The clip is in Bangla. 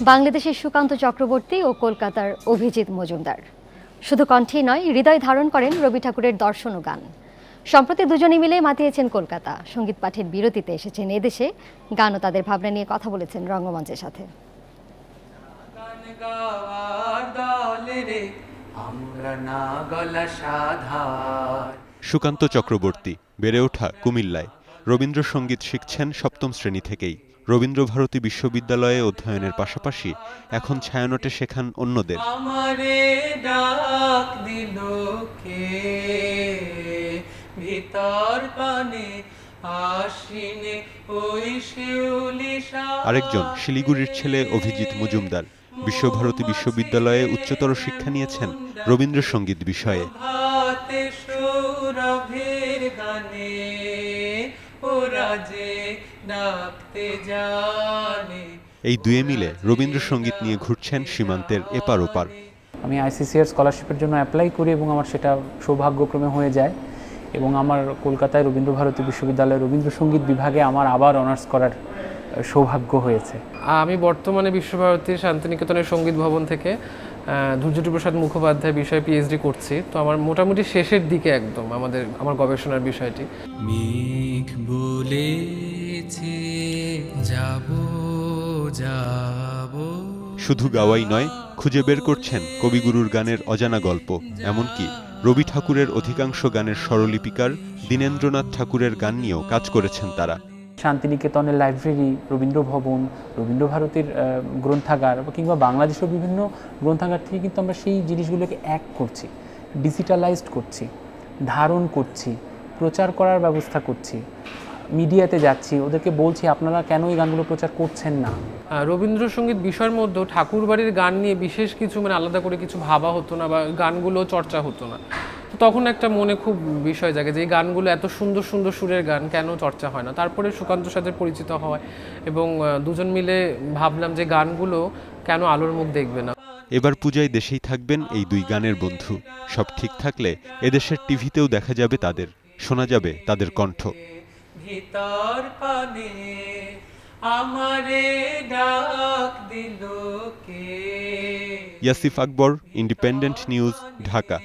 বাংলাদেশের সুকান্ত চক্রবর্তী ও কলকাতার অভিজিৎ মজুমদার। শুধু কণ্ঠেই নয় হৃদয় ধারণ করেন রবি ঠাকুরের দর্শন ও গান। সম্প্রতি দুজনে মিলে মাতিয়েছেন কলকাতা। সংগীত পাঠের বিরতিতে এসেছেন এদেশে। গান ও তাদের ভাবনা নিয়ে কথা বলেছেন রঙ্গমঞ্চের সাথে। সুকান্ত চক্রবর্তী বেড়ে ওঠা কুমিল্লায়। রবীন্দ্রসঙ্গীত শিখছেন সপ্তম শ্রেণি থেকেই। রবীন্দ্রভারতী বিশ্ববিদ্যালয়ে অধ্যয়নের পাশাপাশি এখন ছায়ানটে শেখান অন্যদের। আরেকজন শিলিগুড়ির ছেলে অভিজিৎ মজুমদার বিশ্বভারতী বিশ্ববিদ্যালয়ে উচ্চতর শিক্ষা নিয়েছেন রবীন্দ্রসঙ্গীত বিষয়ে। গানে। ওরা যে ডাকতে জানে। এই দুয়ে মিলে রবীন্দ্রসঙ্গীত নিয়ে ঘুরছেন সীমান্তের এপার ওপার। আমি আইসিসিআর স্কলারশিপের জন্য অ্যাপ্লাই করি এবং আমার সেটা সৌভাগ্যক্রমে হয়ে যায় এবং আমার কলকাতায় রবীন্দ্রভারতী বিশ্ববিদ্যালয়ের রবীন্দ্রসঙ্গীত বিভাগে আমার আবার অনার্স করার সৌভাগ্য হয়েছে। আমি বর্তমানে বিশ্বভারতীর শান্তিনিকেতনের সংগীত ভবন থেকে আহ, ধৈর্যটি প্রসাদ মুখোপাধ্যায় বিষয়ে পিএইচডি করছি। তো আমার মোটামুটি শেষের দিকে একদম আমাদের আমার গবেষণার বিষয়টি। মেঘ বলেছে যাব যাব। শুধু গাওয়াই নয় খুঁজে বের করছেন কবিগুরুর গানের অজানা গল্প। এমনকি রবি ঠাকুরের অধিকাংশ গানের স্বরলিপিকার দীনেন্দ্রনাথ ঠাকুরের গান নিয়েও কাজ করেছেন তারা। শান্তিনিকেতনের লাইব্রেরি রবীন্দ্র ভবন রবীন্দ্রভারতীর গ্রন্থাগার কিংবা বাংলাদেশের বিভিন্ন গ্রন্থাগার থেকে কিন্তু আমরা সেই জিনিসগুলোকে এক করছি ডিজিটালাইজড করছি, ধারণ করছি, প্রচার করার ব্যবস্থা করছি, মিডিয়াতে যাচ্ছি, ওদেরকে বলছি, আপনারা কেন এই গানগুলো প্রচার করছেন না? রবীন্দ্রসঙ্গীত বিষয়ের মধ্যেও ঠাকুর বাড়ির গান নিয়ে বিশেষ কিছু মানে আলাদা করে কিছু ভাবা হতো না বা গানগুলো চর্চা হতো না। তখন একটা মনে খুব বিষয় জাগে যে এই গানগুলো এত সুন্দর সুন্দর সুরের গান কেন চর্চা হয় না? তারপরে সুকান্ত সাথে পরিচিত হয় এবং দুজন মিলে ভাবলাম যে গানগুলো কেন আলোর মুখ দেখবে না? এবার পূজায় দেশেই থাকবেন এই দুই গানের বন্ধু। সব ঠিক থাকলে এদেশের টিভিতেও দেখা যাবে তাদের শোনা যাবে তাদের কণ্ঠ। ভিতর পানে আমারে ডাক দিল কে? Yasif Akbar independent news Dhaka.